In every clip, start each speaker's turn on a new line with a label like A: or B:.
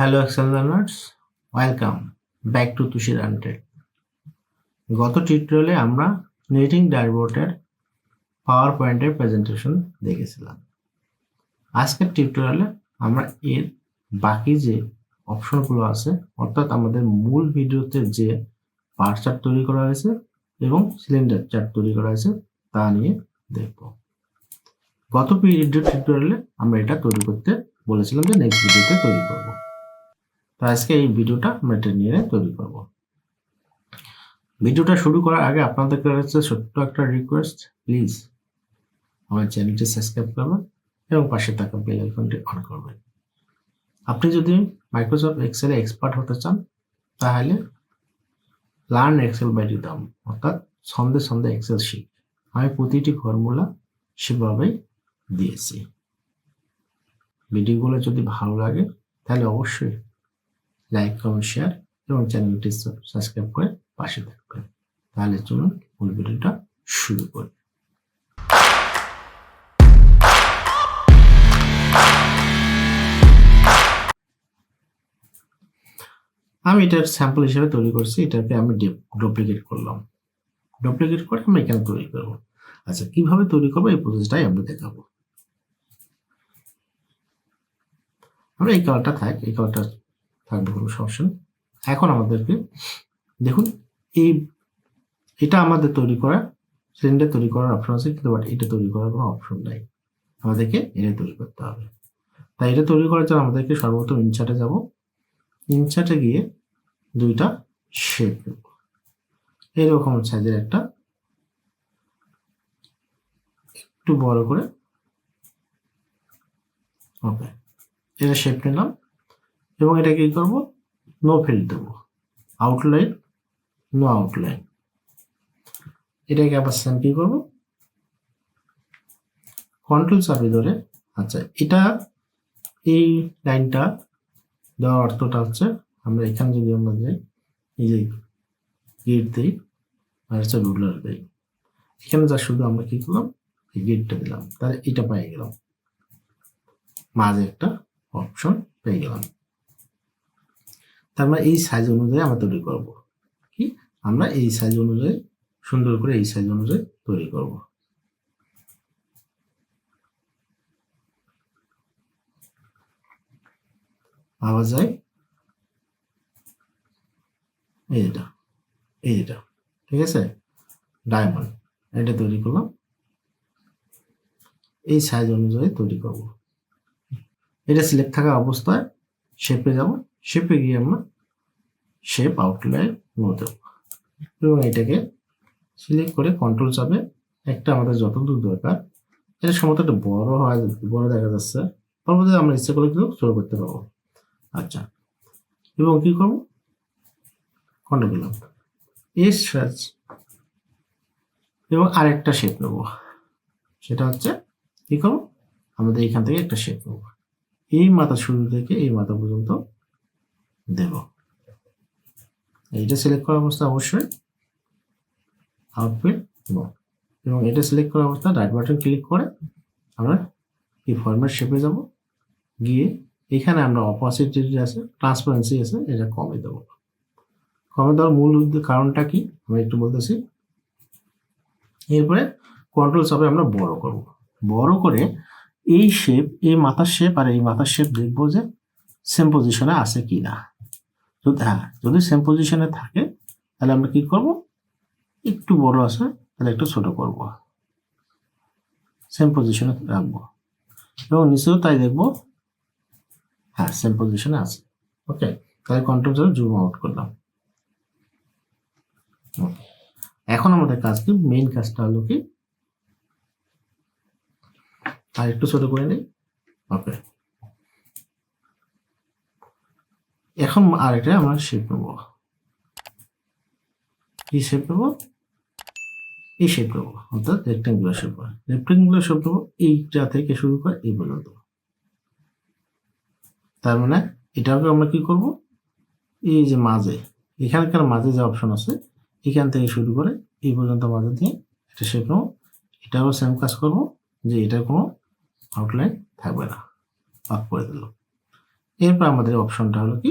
A: Hello Excel learners welcome back to তুষির hundred গত টিউটোরিয়ালে আমরা নেটিং ড্যাশবোর্ডের পাওয়ার পয়েন্টের প্রেজেন্টেশন দেখেছিলাম। আজকের টিউটোরিয়ালে আমরা এর বাকি যে অপশনগুলো আছে, অর্থাৎ আমাদের মূল ভিডিওতে যে বার চার্ট তৈরি করা হয়েছে এবং সিলিন্ডার চার্ট তৈরি করা হয়েছে, তা নিয়ে দেখব। গত ভিডিও টিউটোরিয়ালে আমরা এটা তৈরি করতে বলেছিলাম যে নেক্সট ভিডিওতে তৈরি করব। তো আজকে এই ভিডিওটা এটা নিয়ে তৈরি করব। ভিডিওটা শুরু করার আগে আপনাদের কাছে ছোট্ট একটা রিকোয়েস্ট প্লিজ আমার চ্যানেলটি সাবস্ক্রাইব করবেন এবং পাশে থাকা বেল আইকনটি অন করবেন। আপনি যদি মাইক্রোসফট এক্সেলে এক্সপার্ট হতে চান, তাহলে লার্ন এক্সেল বাই দিতাম অর্থাৎ সন্ধে সন্ধে এক্সেল শিখ আমি প্রতিটি ফর্মুলা সেভাবেই দিয়েছি। ভিডিওগুলো যদি ভালো লাগে, তাহলে অবশ্যই লাইক কমেন্ট শেয়ার এবং চ্যানেলটি সাবস্ক্রাইব করে পাশে থাকবেন। তাহলে চলুন মূল ভিডিওটা শুরু করি। আমি এটার স্যাম্পল হিসেবে তৈরি করছি, এটাকে আমি ডুপ্লিকেট করলাম। ডুপ্লিকেট করে আমি এখানে তৈরি করব। আচ্ছা কীভাবে তৈরি করব? এই প্রসেসটাই আমরা দেখাবো। আমরা এই কালারটা থাক, এই কালারটা থাকবে কোনো সমস্যা নেই এখন আমাদেরকে দেখুন, এই, এটা আমাদের তৈরি করা, সিলিন্ডার তৈরি করার অপশন আছে, কিন্তু বাট এটা তৈরি করার কোনো অপশন নাই। আমাদেরকে এটা তৈরি করতে হবে। তাই এটা তৈরি করার জন্য আমাদেরকে সর্বপ্রথম ইনচার্টে যাব। ইনচার্টে গিয়ে দুইটা শেপ নেব এরকম সাইজের একটা, একটু বড় করে ওকে এটা শেপ নিলাম। এবং এটা কি করব? নো ফিল্ড দেব। আউটলাইন নো আউটলাইন এটাকে আবার সেম কি করব? কন্ট্রোল চাপি ধরে। আচ্ছা এটা এই লাইনটা দেওয়ার অর্থটা হচ্ছে, আমরা এখানে যদি আমরা যাই, এই যে গেট দিই, আর হচ্ছে রুলার দিই। এখানে যা শুধু আমরা কি করলাম? এই গেটটা দিলাম। তাহলে এটা পেয়ে গেলাম। মাঝে একটা অপশন পেয়ে গেলাম। তার মানে এই সাইজ অনুযায়ী আমরা তৈরি করব। কি? আমরা এই সাইজ অনুযায়ী, সুন্দর করে এই সাইজ অনুযায়ী তৈরি করব। পাওয়া যায় এই এটা এই এটা ঠিক আছে? ডায়মন্ড এটা তৈরি করলাম। এই সাইজ অনুযায়ী তৈরি করব। এটা সিলেক্ট থাকা অবস্থায় শেপে যাব। শেপে গিয়ে আমরা শেপ আউটলাইন নো দেব এবং এটাকে সিলেক্ট করে কন্ট্রোল চাপে একটা আমাদের যতদূর দরকার, এটা সম্ভবত একটা বড় হয়, বড় দেখা যাচ্ছে। পরবর্তীতে আমরা ইচ্ছে করলে কিন্তু ছোট করতে পারব। আচ্ছা এবং কি করব? কন্ট্রোল দিলাম এস সার্চ এবং আরেকটা শেপ নেব। সেটা হচ্ছে কি করব? আমাদের এখান থেকে একটা শেপ নেব। এই মাথা শুরু থেকে এই মাথা পর্যন্ত দেব। এইটা সিলেক্ট করা অবস্থা অবশ্যই আউটপুট নো এবং এটা সিলেক্ট করা অবস্থা রাইট বাটন ক্লিক করে আমরা এই ফরম্যাট শেপে যাব। গিয়ে এখানে আমরা অপোসিটি আছে ট্রান্সপারেন্সি আছে, এটা কমে দেবো। কমে দেওয়ার মূল কারণটা কি? আমি একটু বলতেছি। এরপরে কন্ট্রোল চাপে আমরা বড় করব। বড় করে এই শেপ এই মাথার শেপ আর এই মাথার শেপ দেখব যে সেম পজিশনে আছে কি না যদি হ্যাঁ যদি সেম পজিশনে থাকে, তাহলে আমরা কি করব? একটু বড় আছে, তাহলে একটু ছোট করব। সেম পজিশনে রাখব। এবং নিচেও তাই দেখব। হ্যাঁ সেম পজিশনে আছে। ওকে তাহলে কন্ট্রোল চাপে জুম আউট করলাম. এখন আমাদের কাজ কি? মেইন কাজটা হলো কি? আর একটু ছোট করে নেই? ওকে এখন আরেকটা আমরা শেপ নেব কি শেপ নেব এই শেপ নেব অর্থাৎ রেক্টেঙ্গুলার শেপ রেক্টেঙ্গুলার শেপ নেব এইটা থেকে শুরু করে এই পর্যন্ত। তার মানে এটাকে আমরা কি করব? এই যে মাঝে, এখানকার মাঝে যে অপশন আছে, এখান থেকে শুরু করে এই পর্যন্ত মাঝে দিয়ে এটা শেপ নেব এটাও সেম কাজ করব, যে এটা কোনো আউটলাইন থাকবে না। অফ করে দিল এরপর আমাদের অপশনটা হলো কি?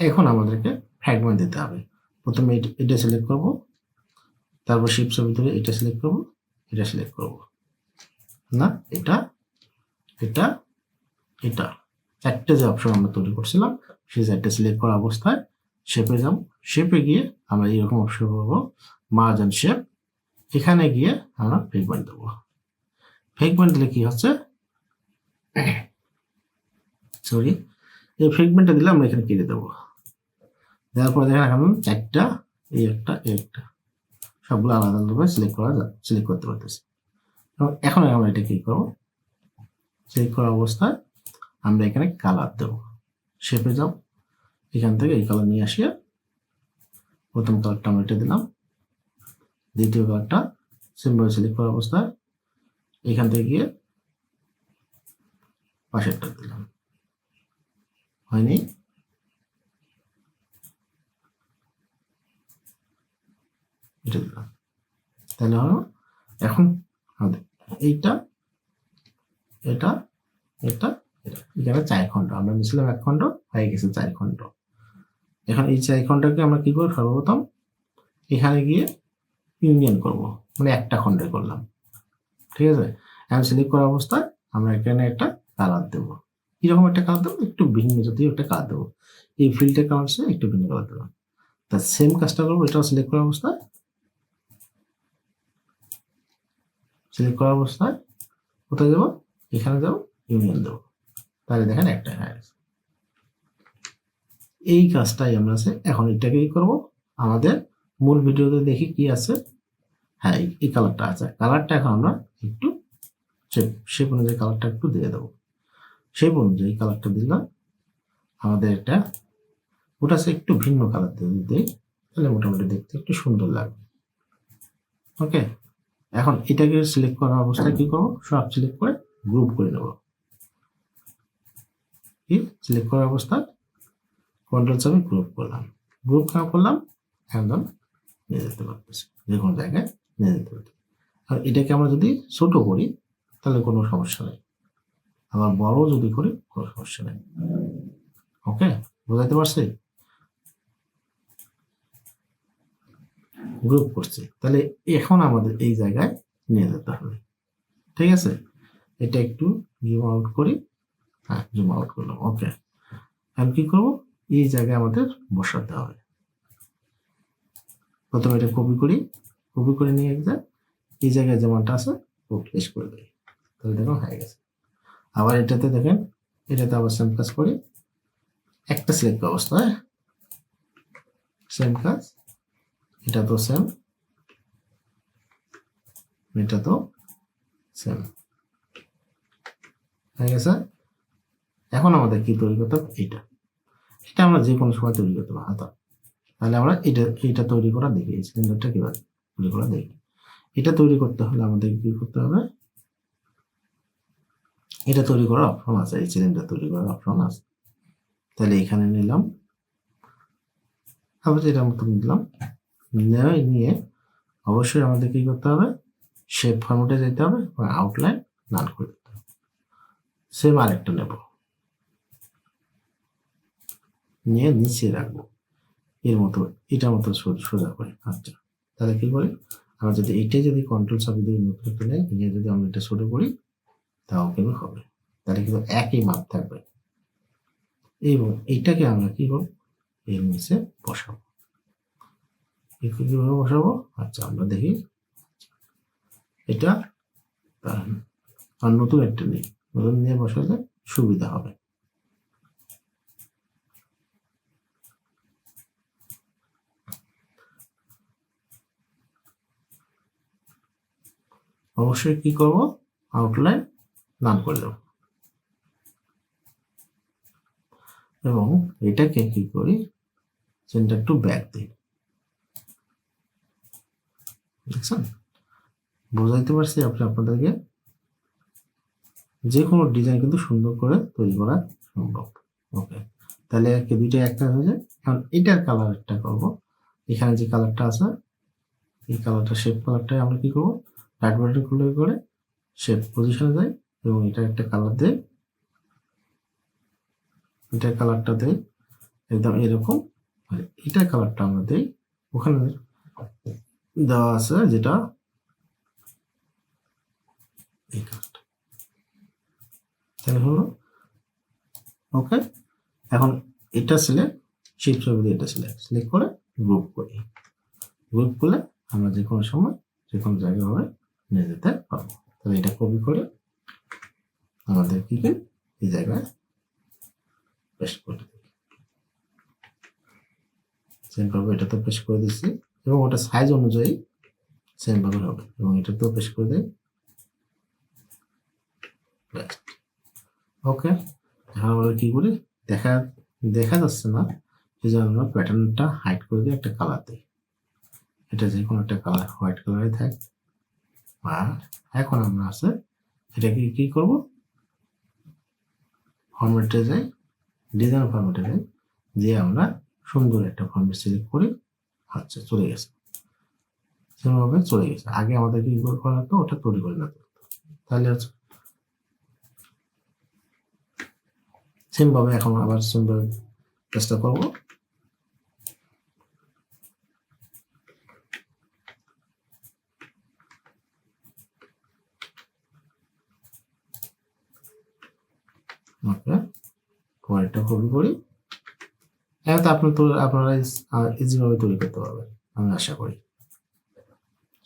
A: এখন আমাদেরকে ফ্র্যাগমেন্ট দিতে হবে। প্রথমে এটা- সিলেক্ট করব। তারপর শিপসের ভিতরে এটা সিলেক্ট করব, এটা সিলেক্ট করব। না, এটা এটা এটা। চারটে যে অপশন আমরা তৈরি করছিলাম, সেই চারটে সিলেক্ট করা অবস্থায় শেপে যাব। শেপে গিয়ে আমরা এরকম অপশন করব মার্জ অ্যান্ড শেপ এখানে গিয়ে আমরা ফ্রেগমেন্ট দেবো। ফ্রেগমেন্ট দিলে কি হচ্ছে? সরি এই ফ্রেগমেন্টটা দিলে আমরা এখানে কেটে দেবো। দেওয়ার পরে দেখেন এখন একটা এই একটা এই একটা। সবগুলো আলাদা আলাদা সিলেক্ট করা সিলেক্ট করতে পারতেছি। এখন আমরা এটা কি করব? সিলেক্ট করা অবস্থায় আমরা এখানে কালার দেবো। শেপে যাও। এখান থেকে এই কালার নিয়ে আসিয়া প্রথম কালারটা আমরা এটা দিলাম। দ্বিতীয় কালারটা সিম্বল সিলেক্ট করা অবস্থায় এখান থেকে গিয়ে পাশেরটা দিলাম। হয়নি? এটা দিলাম। তাহলে হলো, এখন আমাদের এইটা, এটা এটা এখানে চার খণ্ড, আমরা নিয়েছিলাম এক খণ্ড, হয়ে গেছে চার খণ্ড। এখন এই চার খণ্ডকে আমরা কি করব? সর্বপ্রথম এখানে গিয়ে ইউনিয়ন করব। মানে একটা খণ্ডে করলাম। ঠিক আছে? এখন সিলেক্ট করা অবস্থায় আমরা এখানে একটা কালার দেবো। কীরকম একটা কালার দেবো? একটু ভিন্ন জাতীয় একটা কালার দেবো। এই ফিল্ডের কালার একটু ভিন্ন কালার দেবো। তা সেম কাজটা করব, এটাও সিলেক্ট করা অবস্থায়। সিলেক্ট করা অবস্থায় কোথায় যাব? এখানে যাব ইউনিয়ন দেবো। তাহলে দেখেন একটা হয়ে এই কাজটাই আমরা আছে এখন এটাকে এটাকেই করব। আমাদের মূল ভিডিওতে দেখি কি আছে। হ্যাঁ এই- কালারটা আছে। কালারটা এখন আমরা একটু শেপ অনুযায়ী কালারটা একটু দিয়ে দেবো। শেপ অনুযায়ী কালারটা দিলাম। আমাদের এটা ওটা একটু ভিন্ন কালার দিয়ে দিতে তাহলে মোটামুটি দেখতে একটু সুন্দর লাগবে। ওকে এখন এটাকে সিলেক্ট করা অবস্থায় কি করব? সব সিলেক্ট করে গ্রুপ করে নেব। কি? সিলেক্ট করার অবস্থায় কন্ট্রোল চাপে গ্রুপ করলাম। গ্রুপ কেন করলাম? একদম নিয়ে যেতে পারতেছি। যে কোনো জায়গায় নিয়ে যেতে পারতেছি। আর এটাকে আমরা যদি ছোট করি, তাহলে কোনো সমস্যা নেই। আবার বড় যদি করি, কোনো সমস্যা নেই। ওকে বোঝাতে পারছি? গ্রুপ করছি। তাহলে এখন আমাদের এই জায়গায় নিয়ে যেতে হবে। ঠিক আছে? এটা একটু জুম আউট করি। হ্যাঁ জুম আউট করলাম। ওকে আর কি করব? এই জায়গায় আমাদের বসাতে হবে। প্রথমে এটা কপি করি। কপি করে নিয়ে যা এই জায়গায় যেমনটা আছে, ও প্লেস করে দিই। তাহলে দেখুন হয়ে গেছে। আবার এটাতে দেখেন, এটাতে আবার সেম কাজ করি। একটা সিলেক্ট অবস্থায়। সেম কাজ। এটা তো সেম এটা তো সেম হয়ে গেছে। এখন আমাদের কি তৈরি করতে হবে? এইটা এটা আমরা যে কোনো সময় তৈরি করতে পারব, হাতা। তাহলে আমরা এটা এইটা তৈরি করা দেখি সিলিন্ডারটা কীভাবে তৈরি করা দেখি এটা তৈরি করতে হলে আমাদের কি করতে হবে? এটা তৈরি করার অপশন আছে, এই সিলিন্ডার তৈরি করার অপশন আছে। তাহলে এখানে নিলাম। আবার এটা নিলাম নেওয়া নিয়ে অবশ্যই আমাদের কি করতে হবে? শেপ ফর্মেটে যেতে হবে এবং আউটলাইন নান করে দিতে হবে। সেম আরেকটা নেব। নিয়ে নিচে রাখব। এর মতো, এটার মতো সোজা করে আচ্ছা। তাহলে কি করি? আমরা যদি এইটাই যদি কন্ট্রোল চাপি দিয়ে নতুন নেই নিয়ে যদি আমরা এটা ছোট করি, তাও কিন্তু হবে। তাহলে কিন্তু একই মাপ থাকবে। এবং এইটাকে আমরা কি করব? এর নিচে বসাবো। একে কীভাবে বসাবো? আচ্ছা আমরা দেখি। এটা। আর নতুন একটা নেই। নতুন নিয়ে বসালে সুবিধা হবে। অবশ্যই কি করব? আউটলাইন নাম করে দেব। এবং এটাকে কি করি? সেন্টার টু ব্যাক দিই। দেখছেন? বোঝাইতে পারছি আপনি আপনাদেরকে। যে কোনো ডিজাইন কিন্তু সুন্দর করে তৈরি করা সম্ভব। ওকে তাহলে একে দুইটা একটা হয়ে যায়। এখন এটার কালারটা করব। এখানে যে কালারটা আছে, এই কালারটা শেপ কালারটাই আমরা কি করব? রাইট বাটন খুলে করে শেপ পজিশনে যাই এবং এটা একটা কালার দেয় এটার কালারটা দেই একদম এরকম। আর এটার কালারটা আমরা দেই ওখানে। দেওয়া আছে, যেটা তাহলে হলো, ওকে, এখন এটা সিলেক্ট শিফট দিয়ে এটা সিলেক্ট সিলেক্ট করে গ্রুপ করি। গ্রুপ করলে আমরা যে কোনো সময় যে কোনো জায়গায় হবে নিয়ে যেতে পারব। তাহলে এটা কপি করে আমাদের কি কি? এই জায়গায় পেস্ট করে দিই। সেম ভাবে এটাতে পেস্ট করে দিচ্ছি এবং ওটা সাইজ অনুযায়ী সেম হবে এবং এটা তো পেশ করে দেয় ওকে এখন আমরা কি করি? দেখা দেখা যাচ্ছে না এই জন্য আমরা প্যাটার্নটা হাইড করে দিই একটা কালার দিই। এটা যে কোনো একটা কালার হোয়াইট কালারে থাক আর এখন আমরা আছে, এটাকে কী করব? ফরম্যাটে যাই ডিজাইন ফরম্যাটে যাই যে আমরা সুন্দর একটা ফরম্যাট সিলেক্ট করে। আচ্ছা চলে গেছে। সেভাবে চলে গেছে। আগে আমাদের কি করে হতো ওটা তৈরি করে হতো। তাহলে হচ্ছে সেম ভাবে এখন আবার সুন্দর চেষ্টা করব। ওকে পরেরটা কপি করি। এখন তো আপনি তো আপনারা ইজিভাবে তৈরি করতে পারবেন আমি আশা করি।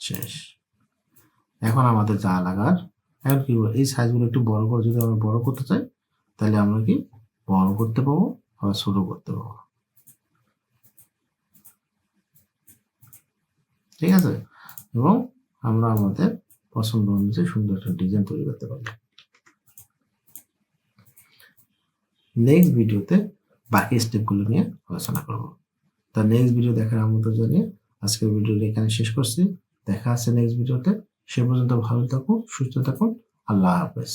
A: শেষ। এখন আমাদের যা লাগার এখন কি বলব, এই সাইজগুলো একটু বড় করে যদি আমরা বড় করতে চাই তাহলে আমরা কি বড় করতে পাবো আবার ছোট করতে পাবো। ঠিক আছে? এবং আমরা আমাদের পছন্দ অনুযায়ী সুন্দর একটা ডিজাইন তৈরি করতে পারব। নেক্সট ভিডিওতে বাকি স্টেপগুলো নিয়ে আলোচনা করব। তো নেক্সট ভিডিও দেখার আমন্ত্রণ জানিয়ে আজকের ভিডিওটি এখানে শেষ করছি। দেখা আছে নেক্সট ভিডিওতে সে পর্যন্ত ভালো থাকুন, সুস্থ থাকুন। আল্লাহ হাফেজ।